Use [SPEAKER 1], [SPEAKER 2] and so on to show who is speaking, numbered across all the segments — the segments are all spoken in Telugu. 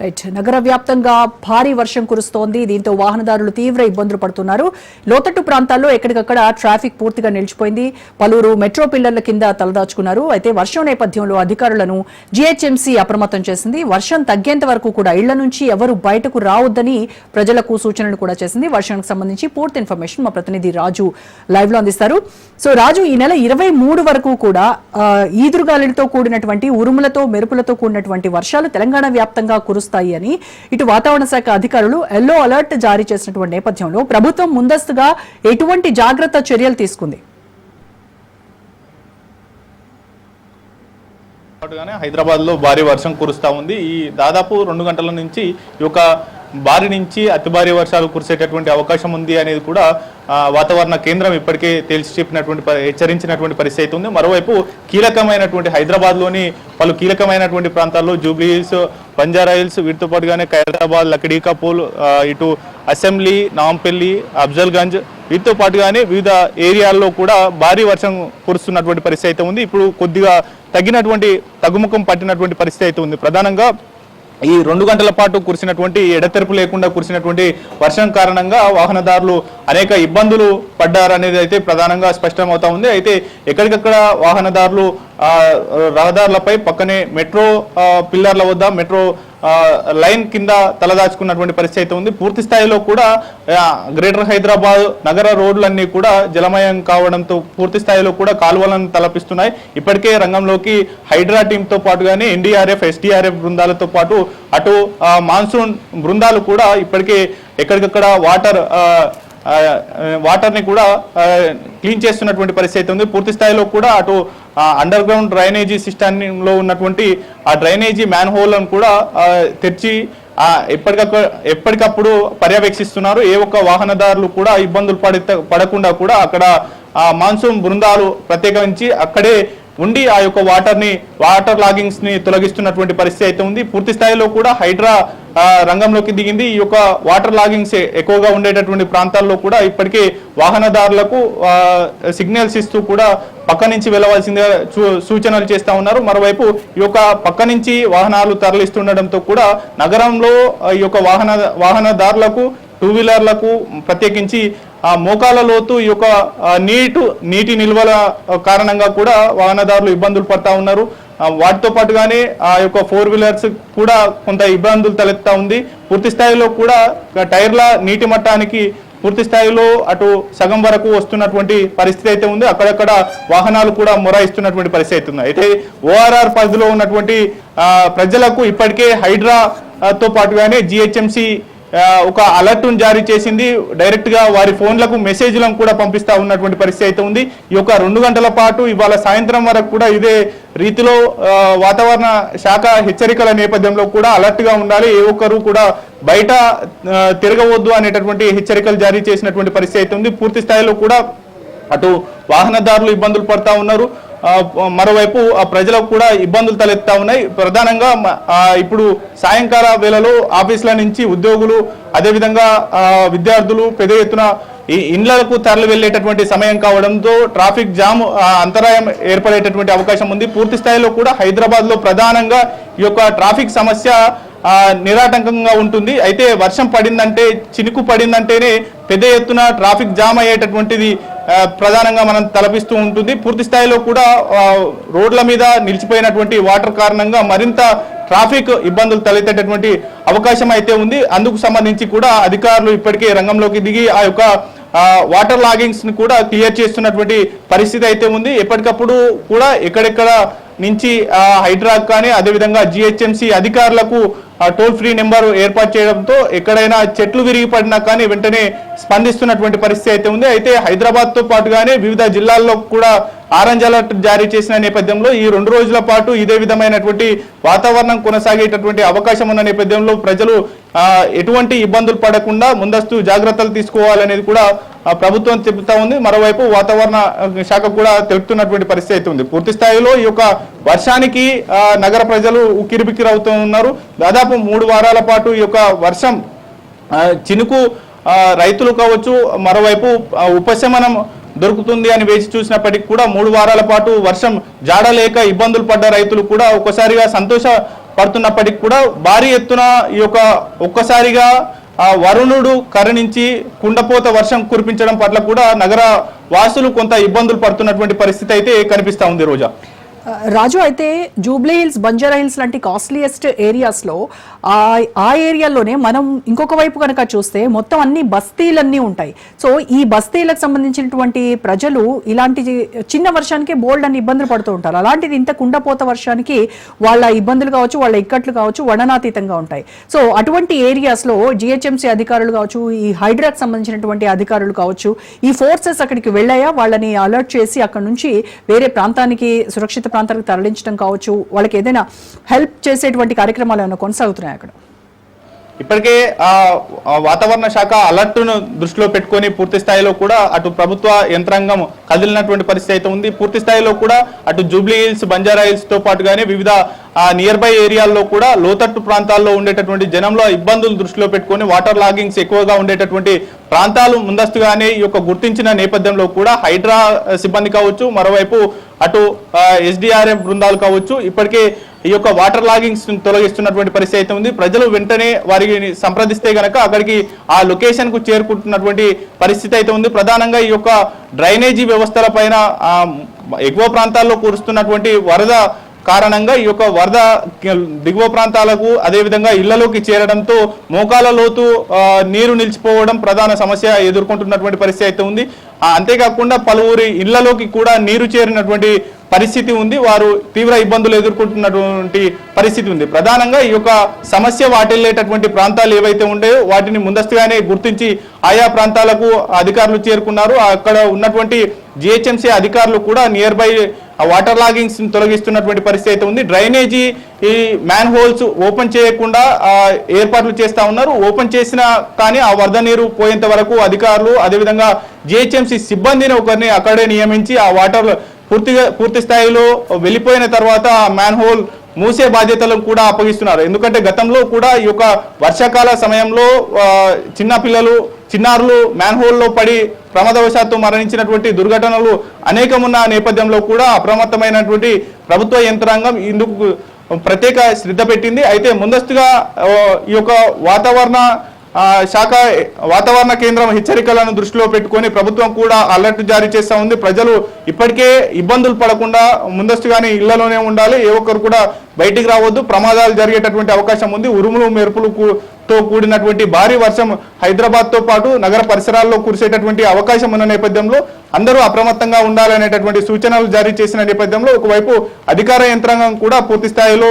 [SPEAKER 1] రైట్ నగర వ్యాప్తంగా భారీ వర్షం కురుస్తోంది. దీంతో వాహనదారులు తీవ్ర ఇబ్బందులు పడుతున్నారు. లోతట్టు ప్రాంతాల్లో ఎక్కడికక్కడ ట్రాఫిక్ పూర్తిగా నిలిచిపోయింది. పలువురు మెట్రో పిల్లర్ల కింద తలదాచుకున్నారు. అయితే వర్షం నేపథ్యంలో అధికారులను జీహెచ్ఎంసీ అప్రమత్తం చేసింది. వర్షం తగ్గేంత వరకు కూడా ఇళ్ళ నుంచి ఎవరు బయటకు రావద్దని ప్రజలకు సూచనలు కూడా చేసింది. వర్షానికి సంబంధించి పూర్తి ఇన్ఫర్మేషన్ మా ప్రతినిధి రాజు లైవ్లో అందిస్తారు. సో రాజు ఈ నెల ఇరవై మూడు వరకు కూడా ఆ, ఈదురుగాలులతో కూడినటువంటి ఉరుములతో మెరుపులతో కూడినటువంటి వర్షాలు తెలంగాణ వ్యాప్తంగా కురుస్తాయి అని. ఇటు వాతావరణ శాఖ అధికారులు ఎల్లో అలర్ట్ జారీ చేసినటువంటి నేపథ్యంలో ప్రభుత్వం ముందస్తుగా ఎటువంటి జాగ్రత్త చర్యలు తీసుకుంది.
[SPEAKER 2] హైదరాబాద్లో భారీ వర్షం కురుస్తా ఉంది. ఈ దాదాపు రెండు గంటల నుంచి ఈ యొక్క భారీ నుంచి అతి భారీ వర్షాలు కురిసేటటువంటి అవకాశం ఉంది అనేది కూడా వాతావరణ కేంద్రం ఇప్పటికే తేల్చి చెప్పినటువంటి ప- హెచ్చరించినటువంటి పరిస్థితి అయితే ఉంది. మరోవైపు కీలకమైనటువంటి హైదరాబాద్లోని పలు కీలకమైనటువంటి ప్రాంతాల్లో జూబ్లీ హిల్స్ బంజారా హిల్స్ వీటితో పాటుగానే ఖైదరాబాద్ లక్డీకాపూల్ ఇటు అసెంబ్లీ నాంపల్లి అఫ్జల్గంజ్ వీటితో పాటుగానే వివిధ ఏరియాల్లో కూడా భారీ వర్షం కురుస్తున్నటువంటి పరిస్థితి అయితే ఉంది. ఇప్పుడు కొద్దిగా తగ్గినటువంటి తగ్గుముఖం పట్టినటువంటి పరిస్థితి అయితే ఉంది. ప్రధానంగా ఈ రెండు గంటల పాటు కురిసినటువంటి ఎడతెరపు లేకుండా కురిసినటువంటి వర్షం కారణంగా వాహనదారులు అనేక ఇబ్బందులు పడ్డారనేది అయితే ప్రధానంగా స్పష్టమవుతా ఉంది. అయితే ఎక్కడికక్కడ వాహనదారులు రహదారులపై పక్కనే మెట్రో పిల్లర్ల వద్ద మెట్రో లైన్ కింద తలదాచుకున్నటువంటి పరిస్థితి అయితే ఉంది. పూర్తి స్థాయిలో కూడా గ్రేటర్ హైదరాబాద్ నగర రోడ్లన్నీ కూడా జలమయం కావడంతో పూర్తి స్థాయిలో కూడా కాలువలను తలపిస్తున్నాయి. ఇప్పటికే రంగంలోకి హైడ్రా టీంతో పాటుగానే ఎన్డీఆర్ఎఫ్ ఎస్డీఆర్ఎఫ్ బృందాలతో పాటు అటు మాన్సూన్ బృందాలు కూడా ఇప్పటికే ఎక్కడికక్కడ వాటర్ వాటర్ని కూడా క్లీన్ చేస్తున్నటువంటి పరిస్థితి అయితే ఉంది. పూర్తి స్థాయిలో కూడా అటు అండర్ గ్రౌండ్ డ్రైనేజీ సిస్టంలో ఉన్నటువంటి ఆ డ్రైనేజీ మ్యాన్ హోల్ను కూడా తెరిచి ఎప్పటికప్పుడు ఎప్పటికప్పుడు పర్యవేక్షిస్తున్నారు. ఏ ఒక్క వాహనదారులు కూడా ఇబ్బందులు పడి పడకుండా కూడా అక్కడ ఆ మాన్సూన్ బృందాలు ప్రత్యేకించి అక్కడే ఉండి ఆ యొక్క వాటర్ని వాటర్ లాగింగ్స్ని తొలగిస్తున్నటువంటి పరిస్థితి అయితే ఉంది. పూర్తి స్థాయిలో కూడా హైడ్రా రంగంలోకి దిగింది. ఈ యొక్క వాటర్ లాగింగ్స్ ఎక్కువగా ఉండేటటువంటి ప్రాంతాల్లో కూడా ఇప్పటికే వాహనదారులకు సిగ్నల్స్ ఇస్తూ కూడా పక్క నుంచి వెళ్ళవలసిందిగా సూచనలు చేస్తూ ఉన్నారు. మరోవైపు ఈ యొక్క పక్క నుంచి వాహనాలు తరలిస్తుండడంతో కూడా నగరంలో ఈ యొక్క వాహన వాహనదారులకు టూ వీలర్లకు ప్రత్యేకించి ఆ మోకాల లోతు ఈ యొక్క నీటు నీటి నిల్వల కారణంగా కూడా వాహనదారులు ఇబ్బందులు పడతా ఉన్నారు. వాటితో పాటుగానే ఆ యొక్క ఫోర్ వీలర్స్ కూడా కొంత ఇబ్బందులు తలెత్తా ఉంది. పూర్తి స్థాయిలో కూడా టైర్ల నీటి మట్టానికి పూర్తి స్థాయిలో అటు సగం వరకు వస్తున్నటువంటి పరిస్థితి అయితే ఉంది. అక్కడక్కడ వాహనాలు కూడా మొరాయిస్తున్నటువంటి పరిస్థితి అయితే ఉంది. అయితే ఓఆర్ఆర్ పరిధిలో ఉన్నటువంటి ప్రజలకు ఇప్పటికే హైడ్రా తో పాటుగానే జిహెచ్ఎంసి ఒక అలర్ట్ జారీ చేసింది. డైరెక్ట్గా వారి ఫోన్లకు మెసేజ్లను కూడా పంపిస్తా ఉన్నటువంటి పరిస్థితి అయితే ఉంది. ఈ యొక్క రెండు గంటల పాటు ఇవాళ సాయంత్రం వరకు కూడా ఇదే రీతిలో వాతావరణ శాఖ హెచ్చరికల నేపథ్యంలో కూడా అలర్ట్గా ఉండాలి. ఏ ఒక్కరు కూడా బయట తిరగవద్దు అనేటటువంటి హెచ్చరికలు జారీ చేసినటువంటి పరిస్థితి అయితే ఉంది. పూర్తి స్థాయిలో కూడా అటు వాహనదారులు ఇబ్బందులు పడతా ఉన్నారు. మరోవైపు ఆ ప్రజలకు కూడా ఇబ్బందులు తలెత్తా ఉన్నాయి. ప్రధానంగా ఇప్పుడు సాయంకాల వేళలో ఆఫీసుల నుంచి ఉద్యోగులు అదేవిధంగా విద్యార్థులు పెద్ద ఎత్తున ఈ ఇండ్లకు తరలి వెళ్ళేటటువంటి సమయం కావడంతో ట్రాఫిక్ జామ్ అంతరాయం ఏర్పడేటటువంటి అవకాశం ఉంది. పూర్తి స్థాయిలో కూడా హైదరాబాద్లో ప్రధానంగా ఈ యొక్క ట్రాఫిక్ సమస్య నిరాటంకంగా ఉంటుంది. అయితే వర్షం పడిందంటే చినుకు పడిందంటేనే పెద్ద ఎత్తున ట్రాఫిక్ జామ్ అయ్యేటటువంటిది ప్రధానంగా మనం తలపిస్తూ ఉంటుంది. పూర్తి స్థాయిలో కూడా రోడ్ల మీద నిలిచిపోయినటువంటి వాటర్ కారణంగా మరింత ట్రాఫిక్ ఇబ్బందులు తలెత్తేటటువంటి అవకాశం అయితే ఉంది. అందుకు సంబంధించి కూడా అధికారులు ఇప్పటికే రంగంలోకి దిగి ఆ యొక్క వాటర్ లాగింగ్స్ని కూడా క్లియర్ చేస్తున్నటువంటి పరిస్థితి అయితే ఉంది. ఎప్పటికప్పుడు కూడా ఎక్కడెక్కడ నుంచి హైడ్రాక్ కానీ అదేవిధంగా జిహెచ్ఎంసి అధికారులకు టోల్ ఫ్రీ నెంబర్ ఏర్పాటు చేయడంతో ఎక్కడైనా చెట్లు విరిగి పడినా కానీ వెంటనే స్పందిస్తున్నటువంటి పరిస్థితి అయితే ఉంది. అయితే హైదరాబాద్తో పాటుగానే వివిధ జిల్లాల్లో కూడా ఆరెంజ్ అలర్ట్ జారీ చేసిన నేపథ్యంలో ఈ రెండు రోజుల పాటు ఇదే విధమైనటువంటి వాతావరణం కొనసాగేటటువంటి అవకాశం ఉన్న నేపథ్యంలో ప్రజలు ఎటువంటి ఇబ్బందులు పడకుండా ముందస్తు జాగ్రత్తలు తీసుకోవాలనేది కూడా ప్రభుత్వం చెబుతా ఉంది. మరోవైపు వాతావరణ శాఖ కూడా తెలుపుతున్నటువంటి పరిస్థితి అయితే ఉంది. పూర్తి స్థాయిలో ఈ యొక్క వర్షానికి నగర ప్రజలు ఉక్కిరిబిక్కిరి అవుతూ ఉన్నారు దాదాపు మూడు వారాల పాటు ఈ యొక్క వర్షం చినుకు రైతులు కావచ్చు మరోవైపు ఉపశమనం దొరుకుతుంది అని వేచి చూసినప్పటికీ కూడా మూడు వారాల పాటు వర్షం జాడలేక ఇబ్బందులు పడ్డ రైతులు కూడా ఒక్కసారిగా సంతోష పడుతున్నప్పటికీ కూడా భారీ ఎత్తున ఈ యొక్క ఒక్కసారిగా ఆ వరుణుడు కరుణించి కుండపోత వర్షం కురిపించడం పట్ల కూడా నగర వాసులు కొంత ఇబ్బందులు పడుతున్నటువంటి పరిస్థితి అయితే కనిపిస్తూ ఉంది రోజా.
[SPEAKER 1] రాజు అయితే జూబ్లీ హిల్స్ బంజారా హిల్స్ లాంటి కాస్ట్లీయెస్ట్ ఏరియాస్లో ఆ ఆ ఏరియాలోనే మనం ఇంకొక వైపు కనుక చూస్తే మొత్తం అన్ని బస్తీలన్నీ ఉంటాయి. సో ఈ బస్తీలకు సంబంధించినటువంటి ప్రజలు ఇలాంటి చిన్న వర్షానికి బోల్డ్ అని ఇబ్బందులు పడుతూ ఉంటారు. అలాంటిది ఇంత కుండపోత వర్షానికి వాళ్ళ ఇబ్బందులు కావచ్చు వాళ్ళ ఇక్కట్లు కావచ్చు వర్ణనాతీతంగా ఉంటాయి. సో అటువంటి ఏరియాస్లో జిహెచ్ఎంసీ అధికారులు కావచ్చు ఈ హైడ్రాక్ సంబంధించినటువంటి అధికారులు కావచ్చు ఈ ఫోర్సెస్ అక్కడికి వెళ్ళాయా? వాళ్ళని అలర్ట్ చేసి అక్కడ నుంచి వేరే ప్రాంతానికి సురక్షిత ప్రాంతాలకు తరలించడం కావచ్చు వాళ్ళకి ఏదైనా హెల్ప్ చేసేటువంటి కార్యక్రమాలు ఏమైనా కొనసాగుతున్నాయి అక్కడ?
[SPEAKER 2] ఇప్పటికే ఆ వాతావరణ శాఖ అలర్ట్ను దృష్టిలో పెట్టుకొని పూర్తి స్థాయిలో కూడా అటు ప్రభుత్వ యంత్రాంగం కదిలినటువంటి పరిస్థితి అయితే ఉంది. పూర్తి స్థాయిలో కూడా అటు జూబ్లీ హిల్స్ బంజారా హిల్స్తో పాటుగానే వివిధ నియర్ బై ఏరియాల్లో కూడా లోతట్టు ప్రాంతాల్లో ఉండేటటువంటి జనంలో ఇబ్బందులు దృష్టిలో పెట్టుకొని వాటర్ లాగింగ్స్ ఎక్కువగా ఉండేటటువంటి ప్రాంతాలు ముందస్తుగానే ఈ యొక్క గుర్తించిన నేపథ్యంలో కూడా హైడ్రా సిబ్బంది కావచ్చు మరోవైపు అటు ఎస్డిఆర్ఎఫ్ బృందాలు కావచ్చు ఇప్పటికే ఈ యొక్క వాటర్ లాగింగ్స్ తొలగిస్తున్నటువంటి పరిస్థితి అయితే ఉంది. ప్రజలు వెంటనే వారిని సంప్రదిస్తే గనక అక్కడికి ఆ లొకేషన్కు చేరుకుంటున్నటువంటి పరిస్థితి అయితే ఉంది. ప్రధానంగా ఈ యొక్క డ్రైనేజీ వ్యవస్థల పైన ఎగువ ప్రాంతాల్లో కురుస్తున్నటువంటి వరద కారణంగా ఈ యొక్క వరద దిగువ ప్రాంతాలకు అదేవిధంగా ఇళ్ళలోకి చేరడంతో మోకాల లోతు నీరు నిలిచిపోవడం ప్రధాన సమస్య ఎదుర్కొంటున్నటువంటి పరిస్థితి అయితే ఉంది. అంతేకాకుండా పలువురి ఇళ్ళలోకి కూడా నీరు చేరినటువంటి పరిస్థితి ఉంది వారు తీవ్ర ఇబ్బందులు ఎదుర్కొంటున్నటువంటి పరిస్థితి ఉంది. ప్రధానంగా ఈ యొక్క సమస్య వాటిల్లేటటువంటి ప్రాంతాలు ఏవైతే ఉండేవో వాటిని ముందస్తుగానే గుర్తించి ఆయా ప్రాంతాలకు అధికారులు చేరుకున్నారు. అక్కడ ఉన్నటువంటి జిహెచ్ఎంసీ అధికారులు కూడా నియర్ బై వాటర్ లాగింగ్స్ తొలగిస్తున్నటువంటి పరిస్థితి అయితే ఉంది. డ్రైనేజీ ఈ మ్యాన్ హోల్స్ ఓపెన్ చేయకుండా ఏర్పాట్లు చేస్తా ఉన్నారు. ఓపెన్ చేసినా కానీ ఆ వరద నీరు పోయేంత వరకు అధికారులు అదేవిధంగా జిహెచ్ఎంసీ సిబ్బందిని ఒకరిని అక్కడే నియమించి ఆ వాటర్ పూర్తిగా పూర్తి స్థాయిలో వెళ్ళిపోయిన తర్వాత మ్యాన్ హోల్ మూసే బాధ్యతలను కూడా అప్పగిస్తున్నారు. ఎందుకంటే గతంలో కూడా ఈ యొక్క వర్షాకాల సమయంలో చిన్న పిల్లలు చిన్నారులు మ్యాన్ హోల్లో పడి ప్రమాదవశాత్తు మరణించినటువంటి దుర్ఘటనలు అనేకమున్న నేపథ్యంలో కూడా అప్రమత్తమైనటువంటి ప్రభుత్వ యంత్రాంగం ఇందుకు ప్రత్యేక శ్రద్ధ పెట్టింది. అయితే ముందస్తుగా ఈ యొక్క వాతావరణ శాఖ వాతావరణ కేంద్రం హెచ్చరికలను దృష్టిలో పెట్టుకొని ప్రభుత్వం కూడా అలర్ట్ జారీ చేస్తా ఉంది. ప్రజలు ఇప్పటికే ఇబ్బందులు పడకుండా ముందస్తుగానే ఇళ్ళలోనే ఉండాలి. ఏ ఒక్కరు కూడా బయటికి రావద్దు. ప్రమాదాలు జరిగేటటువంటి అవకాశం ఉంది. ఉరుములు మెరుపులు కూ- తో కూడినటువంటి భారీ వర్షం హైదరాబాద్తో పాటు నగర పరిసరాల్లో కురిసేటటువంటి అవకాశం ఉన్న నేపథ్యంలో అందరూ అప్రమత్తంగా ఉండాలనేటటువంటి సూచనలు జారీ చేసిన నేపథ్యంలో ఒకవైపు అధికార యంత్రాంగం కూడా పూర్తి స్థాయిలో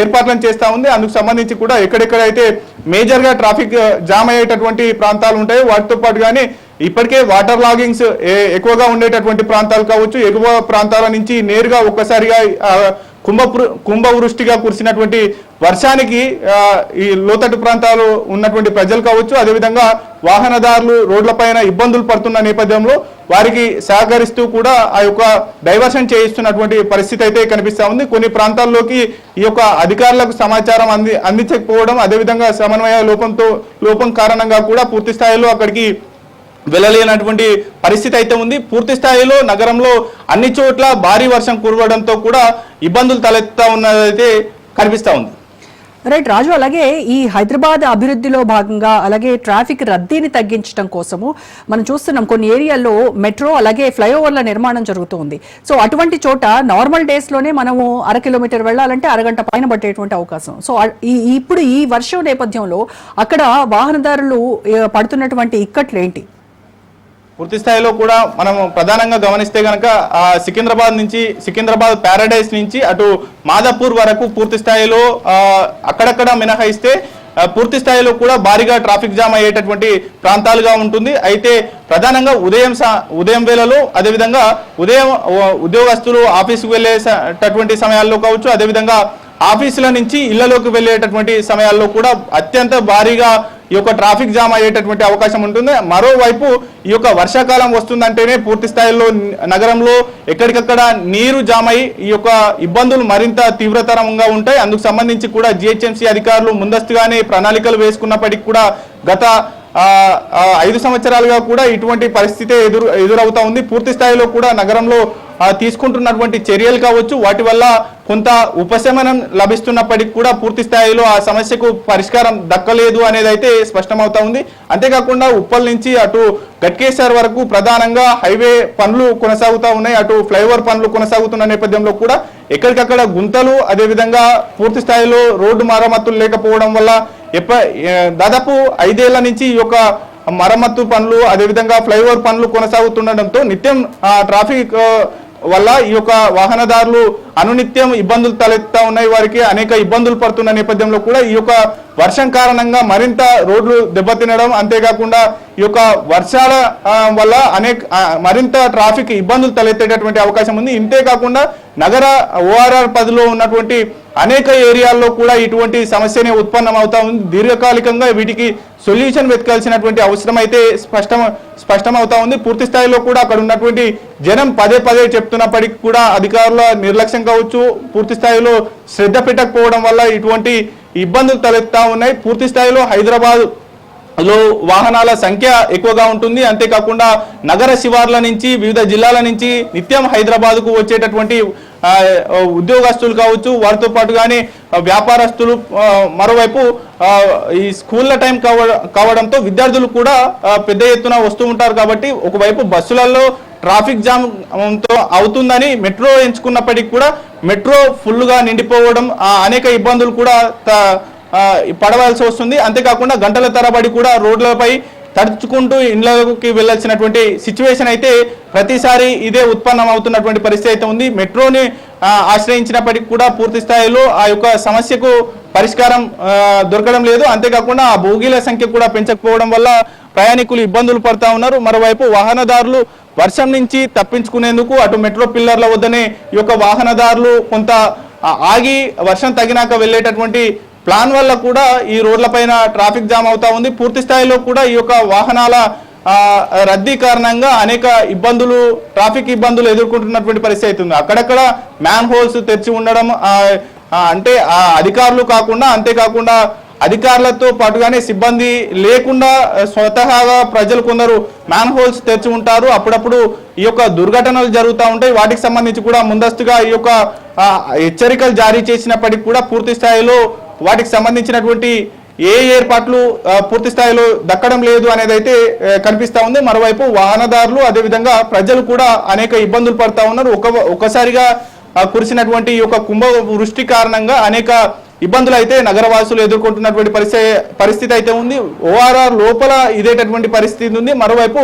[SPEAKER 2] ఏర్పాట్లను చేస్తా ఉంది. అందుకు సంబంధించి కూడా ఎక్కడెక్కడైతే మేజర్గా ట్రాఫిక్ జామ్ అయ్యేటటువంటి ప్రాంతాలు ఉంటాయో వాటితో పాటు కానీ ఇప్పటికే వాటర్ లాగింగ్స్ ఏ- ఎక్కువగా ఉండేటటువంటి ప్రాంతాలు కావచ్చు ఎగువ ప్రాంతాల నుంచి నేరుగా ఒక్కసారిగా ఆ, కుంభ కుంభవృష్టిగా కురిసినటువంటి వర్షానికి ఈ లోతట్టు ప్రాంతాలు ఉన్నటువంటి ప్రజలు కావచ్చు అదేవిధంగా వాహనదారులు రోడ్లపైన ఇబ్బందులు పడుతున్న నేపథ్యంలో వారికి సహకరిస్తూ కూడా ఆ యొక్క డైవర్షన్ చేయిస్తున్నటువంటి పరిస్థితి అయితే కనిపిస్తూ ఉంది. కొన్ని ప్రాంతాల్లోకి ఈ యొక్క అధికారులకు సమాచారం అంది అందించకపోవడం అదేవిధంగా సమన్వయ లోపంతో లోపం కారణంగా కూడా పూర్తి స్థాయిలో అక్కడికి వెళ్ళలేనటువంటి పరిస్థితి అయితే ఉంది. పూర్తి స్థాయిలో నగరంలో అన్ని చోట్ల భారీ వర్షం కురవడంతో కూడా ఇబ్బందులు తలెత్తా ఉన్నదైతే కనిపిస్తూ ఉంది.
[SPEAKER 1] రైట్ రాజు అలాగే ఈ హైదరాబాద్ అభివృద్ధిలో భాగంగా అలాగే ట్రాఫిక్ రద్దీని తగ్గించడం కోసము మనం చూస్తున్నాం కొన్ని ఏరియాల్లో మెట్రో అలాగే ఫ్లైఓవర్ల నిర్మాణం జరుగుతుంది. సో అటువంటి చోట నార్మల్ డేస్లోనే మనము అర కిలోమీటర్ వెళ్ళాలంటే అరగంట పైన పట్టేటువంటి అవకాశం. సో ఈ ఇప్పుడు ఈ వర్షం నేపథ్యంలో అక్కడ వాహనదారులు పడుతున్నటువంటి ఇక్కట్లు ఏంటి
[SPEAKER 2] పూర్తి స్థాయిలో కూడా మనం ప్రధానంగా గమనిస్తే కనుక సికింద్రాబాద్ నుంచి సికింద్రాబాద్ ప్యారడైస్ నుంచి అటు మాదాపూర్ వరకు పూర్తి స్థాయిలో అక్కడక్కడ మినహాయిస్తే పూర్తి స్థాయిలో కూడా భారీగా ట్రాఫిక్ జామ్ అయ్యేటటువంటి ప్రాంతాలుగా ఉంటుంది. అయితే ప్రధానంగా ఉదయం సా- ఉదయం వేళలో అదేవిధంగా ఉదయం ఉద్యోగస్తులు ఆఫీసుకు వెళ్ళేటటువంటి సమయాల్లో కావచ్చు అదేవిధంగా ఆఫీసుల నుంచి ఇళ్ళలోకి వెళ్ళేటటువంటి సమయాల్లో కూడా అత్యంత భారీగా ఈ యొక్క ట్రాఫిక్ జామ్ అయ్యేటటువంటి అవకాశం ఉంటుంది. మరోవైపు ఈ యొక్క వర్షాకాలం వస్తుందంటేనే పూర్తి స్థాయిలో నగరంలో ఎక్కడికక్కడ నీరు జామ్ అయి ఈ యొక్క ఇబ్బందులు మరింత తీవ్రతరంగా ఉంటాయి. అందుకు సంబంధించి కూడా జిహెచ్ఎంసీ అధికారులు ముందస్తుగానే ప్రణాళికలు వేసుకున్నప్పటికీ కూడా గత ఐదు సంవత్సరాలుగా కూడా ఇటువంటి పరిస్థితి ఎదురు ఎదురవుతా ఉంది. పూర్తి స్థాయిలో కూడా నగరంలో తీసుకుంటున్నటువంటి చర్యలు కావచ్చు వాటి వల్ల కొంత ఉపశమనం లభిస్తున్నప్పటికీ కూడా పూర్తి స్థాయిలో ఆ సమస్యకు పరిష్కారం దక్కలేదు అనేది అయితే స్పష్టమవుతా ఉంది. అంతేకాకుండా ఉప్పల్ నుంచి అటు గట్కేశ్వర్ వరకు ప్రధానంగా హైవే పనులు కొనసాగుతూ ఉన్నాయి. అటు ఫ్లైఓవర్ పనులు కొనసాగుతున్న నేపథ్యంలో కూడా ఎక్కడికక్కడ గుంతలు అదేవిధంగా పూర్తి స్థాయిలో రోడ్డు మరమ్మతులు లేకపోవడం వల్ల ఎప్ప దాదాపు ఐదేళ్ళ నుంచి ఈ యొక్క మరమ్మతు పనులు అదేవిధంగా ఫ్లైఓవర్ పనులు కొనసాగుతుండటంతో నిత్యం ఆ, ట్రాఫిక్ వల్ల ఈ యొక్క వాహనదారులు అనునిత్యం ఇబ్బందులు తలెత్తా ఉన్నాయి వారికి అనేక ఇబ్బందులు పడుతున్న నేపథ్యంలో కూడా ఈ యొక్క వర్షం కారణంగా మరింత రోడ్లు దెబ్బతినడం అంతేకాకుండా ఈ యొక్క వర్షాల వల్ల అనేక మరింత ట్రాఫిక్ ఇబ్బందులు తలెత్తేటటువంటి అవకాశం ఉంది. ఇంతే కాకుండా నగర ఓఆర్ఆర్ పదిలో ఉన్నటువంటి అనేక ఏరియాల్లో కూడా ఇటువంటి సమస్యనే ఉత్పన్నం అవుతా ఉంది. దీర్ఘకాలికంగా వీటికి సొల్యూషన్ వెతకాల్సినటువంటి అవసరం అయితే స్పష్టం స్పష్టం అవుతా ఉంది. పూర్తి స్థాయిలో కూడా అక్కడ ఉన్నటువంటి జనం పదే పదే చెప్తున్నప్పటికీ కూడా అధికారుల నిర్లక్ష్యం కావచ్చు. పూర్తి స్థాయిలో శ్రద్ధ పెట్టకపోవడం వల్ల ఇటువంటి ఇబ్బందులు తలెత్తా ఉన్నాయి. పూర్తి స్థాయిలో హైదరాబాద్లో వాహనాల సంఖ్య ఎక్కువగా ఉంటుంది. అంతేకాకుండా నగర శివార్ల నుంచి వివిధ జిల్లాల నుంచి నిత్యం హైదరాబాద్కు వచ్చేటటువంటి ఉద్యోగస్తులు కావచ్చు వారితో పాటు కానీ వ్యాపారస్తులు మరోవైపు ఈ స్కూళ్ళ టైం కావ కావడంతో విద్యార్థులు కూడా పెద్ద ఎత్తున వస్తూ ఉంటారు కాబట్టి ఒకవైపు బస్సులలో ట్రాఫిక్ జామ్తో అవుతుందని మెట్రో ఎంచుకున్నప్పటికీ కూడా మెట్రో ఫుల్గా నిండిపోవడం ఆ, అనేక ఇబ్బందులు కూడా త- పడవలసి వస్తుంది. అంతేకాకుండా గంటల తరబడి కూడా రోడ్లపై తడుచుకుంటూ ఇండ్లకి వెళ్ళాల్సినటువంటి సిచ్యువేషన్ అయితే ప్రతిసారి ఇదే ఉత్పన్నం అవుతున్నటువంటి పరిస్థితి అయితే ఉంది. మెట్రోని ఆశ్రయించినప్పటికీ కూడా పూర్తి స్థాయిలో ఆ యొక్క సమస్యకు పరిష్కారం దొరకడం లేదు. అంతేకాకుండా ఆ బోగీల సంఖ్య కూడా పెంచకపోవడం వల్ల ప్రయాణికులు ఇబ్బందులు పడతా ఉన్నారు. మరోవైపు వాహనదారులు వర్షం నుంచి తప్పించుకునేందుకు అటు మెట్రో పిల్లర్ల వద్దనే ఈ యొక్క వాహనదారులు కొంత ఆగి వర్షం తగినాక వెళ్ళేటటువంటి ప్లాన్ వల్ల కూడా ఈ రోడ్లపైన ట్రాఫిక్ జామ్ అవుతా ఉంది. పూర్తి స్థాయిలో కూడా ఈ యొక్క వాహనాల రద్దీ కారణంగా అనేక ఇబ్బందులు ట్రాఫిక్ ఇబ్బందులు ఎదుర్కొంటున్నటువంటి పరిస్థితి అవుతుంది. అక్కడక్కడ మ్యాన్ హోల్స్ తెరిచి ఉండడం అంటే ఆ అధికారులు కాకుండా అంతేకాకుండా అధికారులతో పాటుగానే సిబ్బంది లేకుండా స్వతహాగా ప్రజలు కొందరు మ్యాన్ హోల్స్ తెరిచి ఉంటారు. అప్పుడప్పుడు ఈ యొక్క దుర్ఘటనలు జరుగుతూ ఉంటాయి. వాటికి సంబంధించి కూడా ముందస్తుగా ఈ యొక్క హెచ్చరికలు జారీ చేసినప్పటికీ కూడా పూర్తి స్థాయిలో వాటికి సంబంధించినటువంటి ఏ ఏర్పాట్లు పూర్తి స్థాయిలో దక్కడం లేదు అనేది అయితే కనిపిస్తూ ఉంది. మరోవైపు వాహనదారులు అదేవిధంగా ప్రజలు కూడా అనేక ఇబ్బందులు పడతా ఉన్నారు. ఒక ఒక్కసారిగా కురిసినటువంటి ఈ యొక్క కుంభ వృష్టి కారణంగా అనేక ఇబ్బందులు అయితే నగరవాసులు ఎదుర్కొంటున్నటువంటి పరిస్థితి పరిస్థితి అయితే ఉంది. ఓఆర్ఆర్ లోపల ఇదేటటువంటి పరిస్థితి ఉంది. మరోవైపు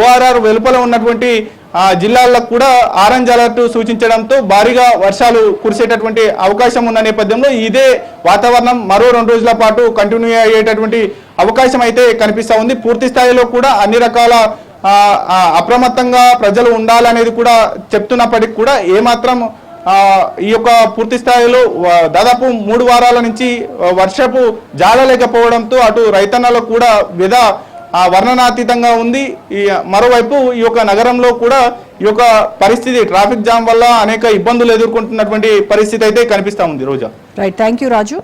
[SPEAKER 2] ఓఆర్ఆర్ వెలుపల ఉన్నటువంటి జిల్లాలకు కూడా ఆరెంజ్ అలర్ట్ సూచించడంతో భారీగా వర్షాలు కురిసేటటువంటి అవకాశం ఉన్న నేపథ్యంలో ఇదే వాతావరణం మరో రెండు రోజుల పాటు కంటిన్యూ అయ్యేటటువంటి అవకాశం అయితే కనిపిస్తూ ఉంది. పూర్తి స్థాయిలో కూడా అన్ని రకాల అప్రమత్తంగా ప్రజలు ఉండాలనేది కూడా చెప్తున్నప్పటికీ కూడా ఏమాత్రం ఈ యొక్క పూర్తి స్థాయిలో దాదాపు మూడు వారాల నుంచి వర్షపు జాలలేకపోవడంతో అటు రైతన్నలకు కూడా విధ వర్ణనాతీతంగా ఉంది. ఈ మరోవైపు ఈ యొక్క నగరంలో కూడా ఈ యొక్క పరిస్థితి ట్రాఫిక్ జామ్ వల్ల అనేక ఇబ్బందులు ఎదుర్కొంటున్నటువంటి పరిస్థితి అయితే కనిపిస్తూ ఉంది Roja.
[SPEAKER 1] Right thank you Raju